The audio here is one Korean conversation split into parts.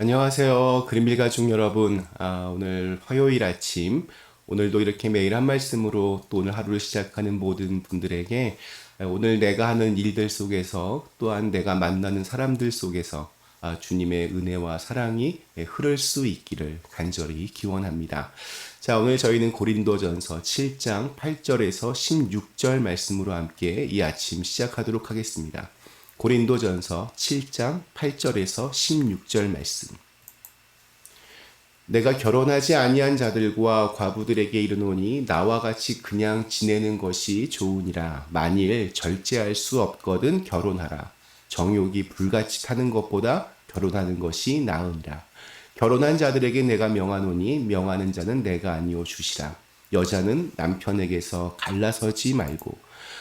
안녕하세요. 그린빌 가족 여러분. 아, 오늘 화요일 아침, 오늘도 이렇게 매일 한 말씀으로 또 오늘 하루를 시작하는 모든 분들에게 아, 오늘 내가 하는 일들 속에서 또한 내가 만나는 사람들 속에서 아, 주님의 은혜와 사랑이 예, 흐를 수 있기를 간절히 기원합니다. 자, 오늘 저희는 고린도전서 7장 8절에서 16절 말씀으로 함께 이 아침 시작하도록 하겠습니다. 고린도전서 7장 8절에서 16절 말씀. 내가 결혼하지 아니한 자들과 과부들에게 이르노니 나와 같이 그냥 지내는 것이 좋으니라. 만일 절제할 수 없거든 결혼하라. 정욕이 불같이 타는 것보다 결혼하는 것이 나으니라. 결혼한 자들에게 내가 명하노니 명하는 자는 내가 아니오 주시라. 여자는 남편에게서 갈라서지 말고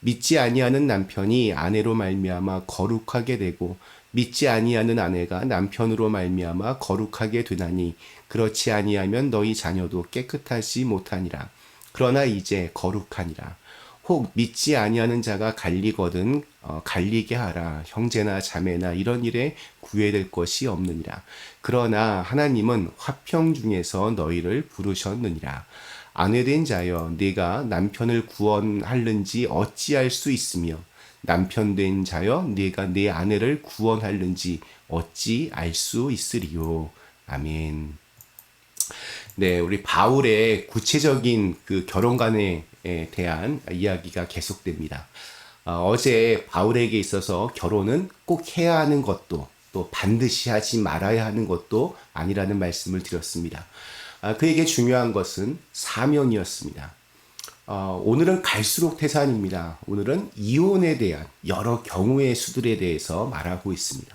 믿지 아니하는 남편이 아내로 말미암아 거룩하게 되고 믿지 아니하는 아내가 남편으로 말미암아 거룩하게 되나니 그렇지 아니하면 너희 자녀도 깨끗하지 못하니라. 그러나 이제 거룩하니라. 혹 믿지 아니하는 자가 갈리거든 어, 갈리게 하라 형제나 자매나 이런 일에 구애될 것이 없느니라 그러나 하나님은 화평 중에서 너희를 부르셨느니라 아내된 자여 네가 남편을 구원할는지 어찌할 수 있으며 남편 된 자여 네가 내 아내를 구원할는지 어찌 알 수 있으리요 아멘. 네, 우리 바울의 구체적인 그 결혼관에 대한 이야기가 계속됩니다. 어, 제 바울에게 있어서 결혼은 꼭 해야 하는 것도 또 반드시 하지 말아야 하는 것도 아니라는 말씀을 드렸습니다. 아, 그에게 중요한 것은 사명이었습니다. 어, 오늘은 갈수록 태산입니다. 오늘은 이혼에 대한 여러 경우의 수들에 대해서 말하고 있습니다.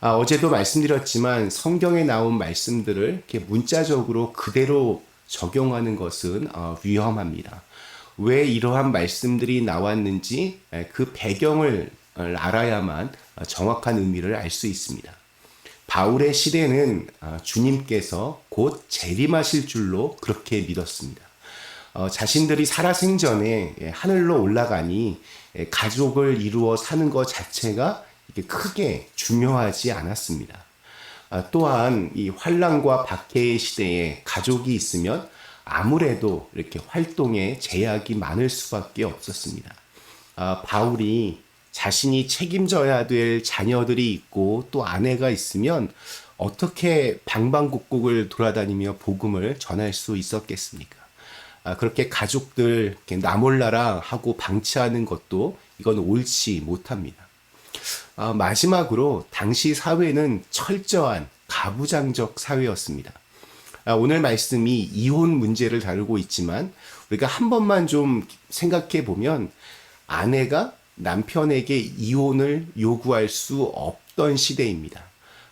아, 어제도 말씀드렸지만 성경에 나온 말씀들을 이렇게 문자적으로 그대로 적용하는 것은 어, 위험합니다. 왜 이러한 말씀들이 나왔는지 그 배경을 알아야만 정확한 의미를 알 수 있습니다. 바울의 시대는 아, 주님께서 곧 재림하실 줄로 그렇게 믿었습니다. 어, 자신들이 살아생전에 예, 하늘로 올라가니 예, 가족을 이루어 사는 것 자체가 크게 중요하지 않았습니다. 아, 또한 이 환란과 박해의 시대에 가족이 있으면 아무래도 이렇게 활동에 제약이 많을 수밖에 없었습니다. 아, 바울이 자신이 책임져야 될 자녀들이 있고 또 아내가 있으면 어떻게 방방곡곡을 돌아다니며 복음을 전할 수 있었겠습니까? 아, 그렇게 가족들 나몰라라 하고 방치하는 것도 이건 옳지 못합니다. 아, 마지막으로 당시 사회는 철저한 가부장적 사회였습니다. 아, 오늘 말씀이 이혼 문제를 다루고 있지만 우리가 한 번만 좀 생각해 보면 아내가 남편에게 이혼을 요구할 수 없던 시대입니다.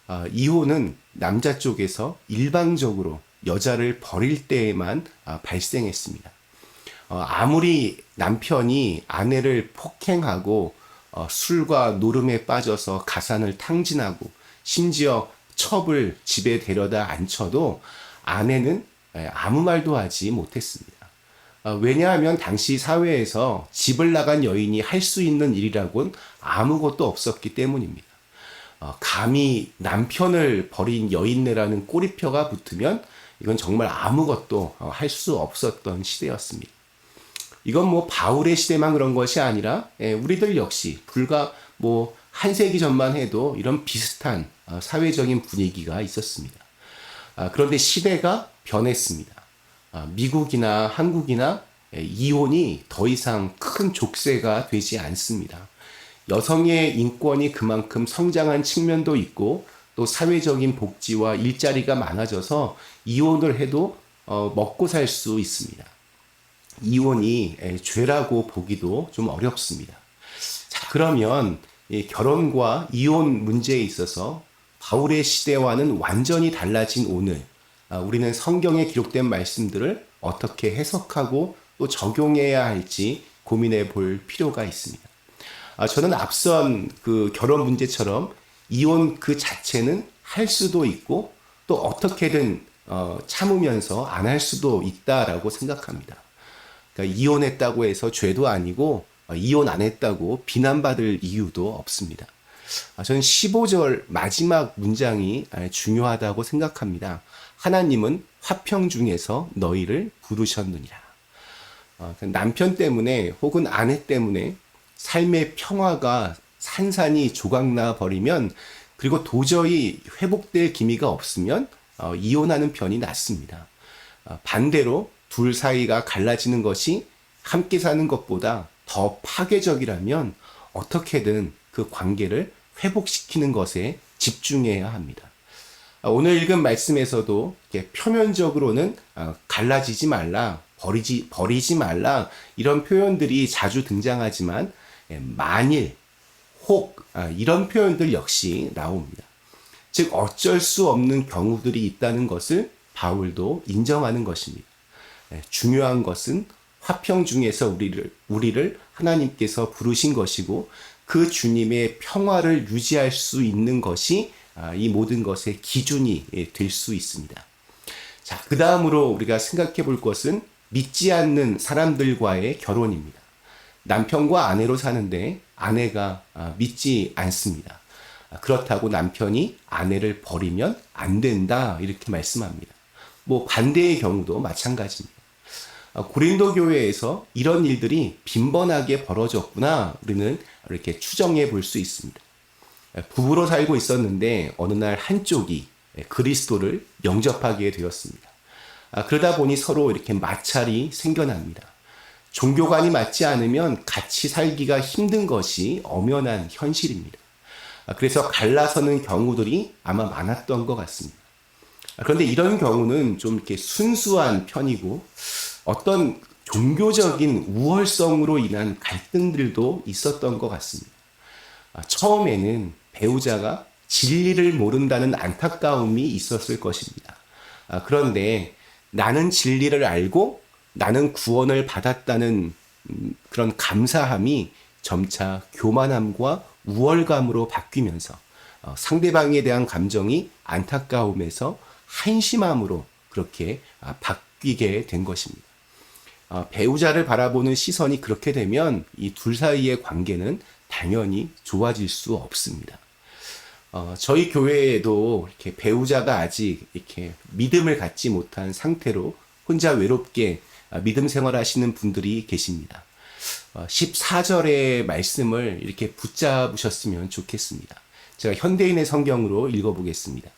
아, 이혼은 남자 쪽에서 일방적으로 여자를 버릴 때에만 아, 발생했습니다. 어, 아무리 남편이 아내를 폭행하고 어, 술과 노름에 빠져서 가산을 탕진하고 심지어 첩을 집에 데려다 앉혀도 아내는 예, 아무 말도 하지 못했습니다. 어, 왜냐하면 당시 사회에서 집을 나간 여인이 할 수 있는 일이라곤 아무것도 없었기 때문입니다. 어, 감히 남편을 버린 여인네라는 꼬리표가 붙으면 이건 정말 아무것도 어, 할수 없었던 시대였습니다. 이건 뭐 바울의 시대만 그런 것이 아니라 예, 우리들 역시 불과 뭐 한 세기 전만 해도 이런 비슷한 사회적인 분위기가 있었습니다. 아, 그런데 시대가 변했습니다. 아, 미국이나 한국이나 예, 이혼이 더 이상 큰 족쇄가 되지 않습니다. 여성의 인권이 그만큼 성장한 측면도 있고 또 사회적인 복지와 일자리가 많아져서 이혼을 해도 어, 먹고 살 수 있습니다. 이혼이 예, 죄라고 보기도 좀 어렵습니다. 자, 그러면 결혼과 이혼 문제에 있어서 바울의 시대와는 완전히 달라진 오늘 아, 우리는 성경에 기록된 말씀들을 어떻게 해석하고 또 적용해야 할지 고민해 볼 필요가 있습니다. 아, 저는 앞선 그 결혼 문제처럼 이혼 그 자체는 할 수도 있고 또 어떻게든 어, 참으면서 안 할 수도 있다라고 생각합니다. 그러니까 이혼했다고 해서 죄도 아니고 어, 이혼 안 했다고 비난받을 이유도 없습니다. 아, 저는 15절 마지막 문장이 아, 중요하다고 생각합니다. 하나님은 화평 중에서 너희를 부르셨느니라. 어, 그 남편 때문에 혹은 아내 때문에 삶의 평화가 산산이 조각나 버리면 그리고 도저히 회복될 기미가 없으면 어, 이혼하는 편이 낫습니다. 어, 반대로 둘 사이가 갈라지는 것이 함께 사는 것보다 더 파괴적이라면 어떻게든 그 관계를 회복시키는 것에 집중해야 합니다. 아, 오늘 읽은 말씀에서도 표면적으로는 아, 갈라지지 말라, 버리지, 버리지 말라, 이런 표현들이 자주 등장하지만, 예, 만일, 혹, 아, 이런 표현들 역시 나옵니다. 즉, 어쩔 수 없는 경우들이 있다는 것을 바울도 인정하는 것입니다. 예, 중요한 것은 화평 중에서 우리를, 우리를 하나님께서 부르신 것이고, 그 주님의 평화를 유지할 수 있는 것이 아, 이 모든 것의 기준이 예, 될수 있습니다. 자, 그 다음으로 우리가 생각해 볼 것은 믿지 않는 사람들과의 결혼입니다. 남편과 아내로 사는데 아내가 아, 믿지 않습니다. 아, 그렇다고 남편이 아내를 버리면 안 된다 이렇게 말씀합니다. 뭐 반대의 경우도 마찬가지입니다. 고린도 교회에서 이런 일들이 빈번하게 벌어졌구나 우리는 이렇게 추정해 볼 수 있습니다. 부부로 살고 있었는데 어느 날 한쪽이 그리스도를 영접하게 되었습니다. 아, 그러다 보니 서로 이렇게 마찰이 생겨납니다. 종교관이 맞지 않으면 같이 살기가 힘든 것이 엄연한 현실입니다. 아, 그래서 갈라서는 경우들이 아마 많았던 것 같습니다. 아, 그런데 이런 경우는 좀 이렇게 순수한 편이고 어떤 종교적인 우월성으로 인한 갈등들도 있었던 것 같습니다. 처음에는 배우자가 진리를 모른다는 안타까움이 있었을 것입니다. 아, 그런데 나는 진리를 알고 나는 구원을 받았다는 음, 그런 감사함이 점차 교만함과 우월감으로 바뀌면서 어, 상대방에 대한 감정이 안타까움에서 한심함으로 그렇게 아, 바뀌게 된 것입니다. 아, 배우자를 바라보는 시선이 그렇게 되면 이 둘 사이의 관계는 당연히 좋아질 수 없습니다. 어, 저희 교회에도 이렇게 배우자가 아직 이렇게 믿음을 갖지 못한 상태로 혼자 외롭게 아, 믿음 생활하시는 분들이 계십니다. 어, 14절의 말씀을 이렇게 붙잡으셨으면 좋겠습니다. 제가 현대인의 성경으로 읽어보겠습니다.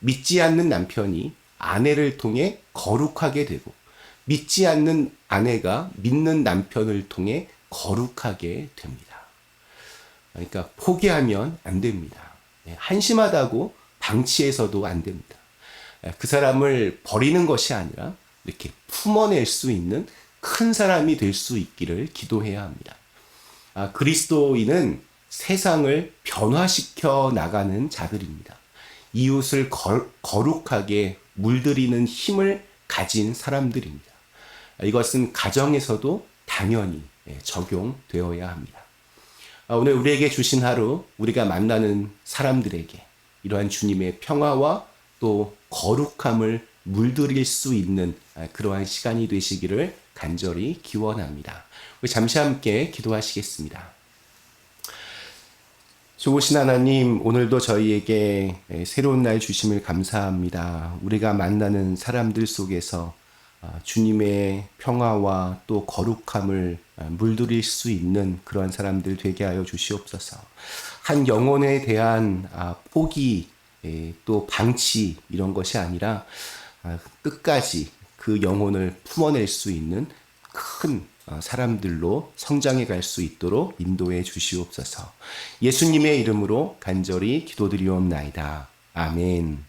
믿지 않는 남편이 아내를 통해 거룩하게 되고 믿지 않는 아내가 믿는 남편을 통해 거룩하게 됩니다. 그러니까 포기하면 안 됩니다. 예, 한심하다고 방치해서도 안 됩니다. 예, 그 사람을 버리는 것이 아니라 이렇게 품어낼 수 있는 큰 사람이 될 수 있기를 기도해야 합니다. 아, 그리스도인은 세상을 변화시켜 나가는 자들입니다. 이웃을 거, 거룩하게 물들이는 힘을 가진 사람들입니다. 아, 이것은 가정에서도 당연히 예, 적용되어야 합니다. 아, 오늘 우리에게 주신 하루 우리가 만나는 사람들에게 이러한 주님의 평화와 또 거룩함을 물들일 수 있는 아, 그러한 시간이 되시기를 간절히 기원합니다. 우리 잠시 함께 기도하시겠습니다. 좋으신 하나님, 오늘도 저희에게 새로운 날 주심을 감사합니다. 우리가 만나는 사람들 속에서 아, 주님의 평화와 또 거룩함을 아, 물들일 수 있는 그러한 사람들 되게 하여 주시옵소서. 한 영혼에 대한 아, 포기 또 방치 이런 것이 아니라 끝까지 그 영혼을 품어낼 수 있는 큰 사람들로 성장해 갈 수 있도록 인도해 주시옵소서. 예수님의 이름으로 간절히 기도드리옵나이다. 아멘.